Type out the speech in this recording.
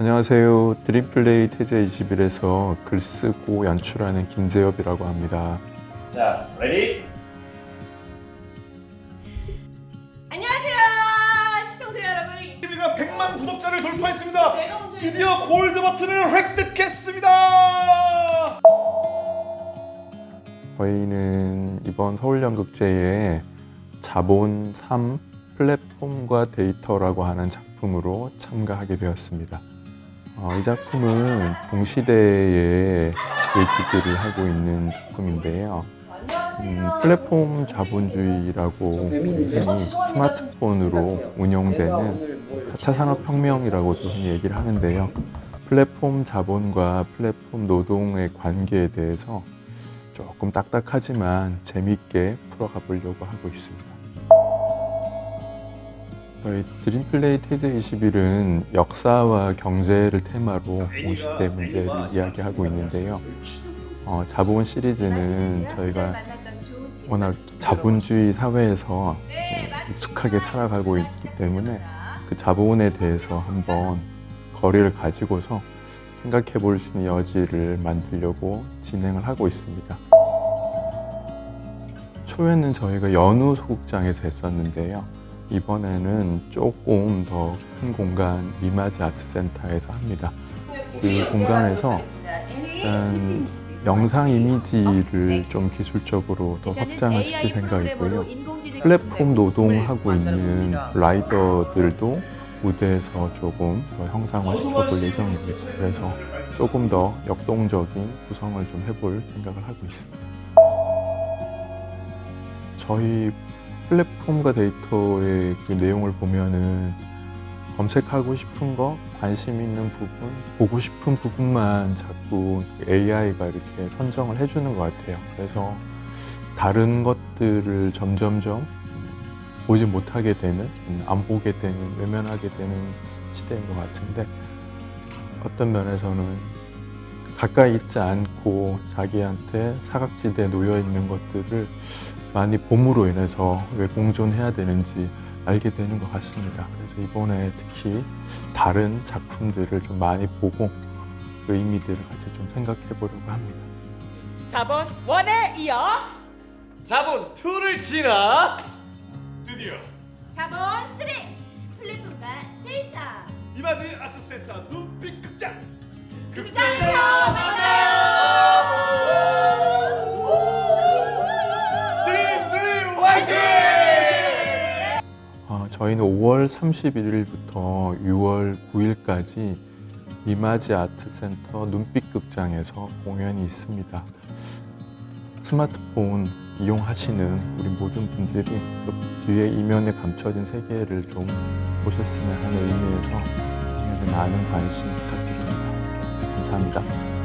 안녕하세요. 드림플레이 태제 21에서 글 쓰고 연출하는 김재엽이라고 합니다. 자, 레디? 안녕하세요 시청자 여러분 TV가 100만 구독자를 돌파했습니다. 내가 먼저 드디어 골드 버튼을 획득했습니다. 저희는 이번 서울연극제에 자본 3 플랫폼과 데이터라고 하는 작품으로 참가하게 되었습니다. 어, 이 작품은 동시대의 얘기들을 하고 있는 작품인데요. 음, 플랫폼 자본주의라고 흔히 스마트폰으로 운영되는 4차 산업혁명이라고도 흔히 얘기를 하는데요. 플랫폼 자본과 플랫폼 노동의 관계에 대해서 조금 딱딱하지만 재밌게 풀어가 보려고 하고 있습니다. 저희 드림플레이 태제 21은 역사와 경제를 테마로 동시대 문제를 이야기하고 있는데요. 어, 자본 시리즈는 저희가 워낙 자본주의 사회에서 네, 익숙하게 살아가고 있기 때문에 그 자본에 대해서 한번 거리를 가지고서 생각해 볼 수 있는 여지를 만들려고 진행을 하고 있습니다. 초에는 저희가 연우 소극장에서 했었는데요. 이번에는 조금 더 큰 공간 미마지 아트센터에서 합니다. 그 공간에서 영상 이미지를 좀 기술적으로 더 확장을 시킬 생각이고요. 플랫폼 노동하고 있는 라이더들도 무대에서 조금 더 형상화 시켜볼 예정입니다. 그래서 조금 더 역동적인 구성을 좀 해볼 생각을 하고 있습니다. 저희 플랫폼과 데이터의 그 내용을 보면은 검색하고 싶은 거, 관심 있는 부분, 보고 싶은 부분만 자꾸 AI가 이렇게 선정을 해주는 것 같아요. 그래서 다른 것들을 점점점 보지 못하게 되는, 음, 안 보게 되는, 외면하게 되는 시대인 것 같은데 어떤 면에서는 가까이 있지 않고 자기한테 사각지대에 놓여 있는 것들을 많이 봄으로 인해서 왜 공존해야 되는지 알게 되는 것 같습니다. 그래서 이번에 특히 다른 작품들을 좀 많이 보고 그 의미들을 같이 좀 생각해 보려고 합니다. 자본 원에 이어 자본 2를 지나 드디어 자본 3 플랫폼과 데이터 이마지 아트센터 눈빛 극장 극장 저희는 5월 31일부터 6월 9일까지 미마지 아트센터 눈빛극장에서 공연이 있습니다. 스마트폰 이용하시는 우리 모든 분들이 그 뒤에 이면에 감춰진 세계를 좀 보셨으면 하는 의미에서 많은 관심 부탁드립니다. 감사합니다.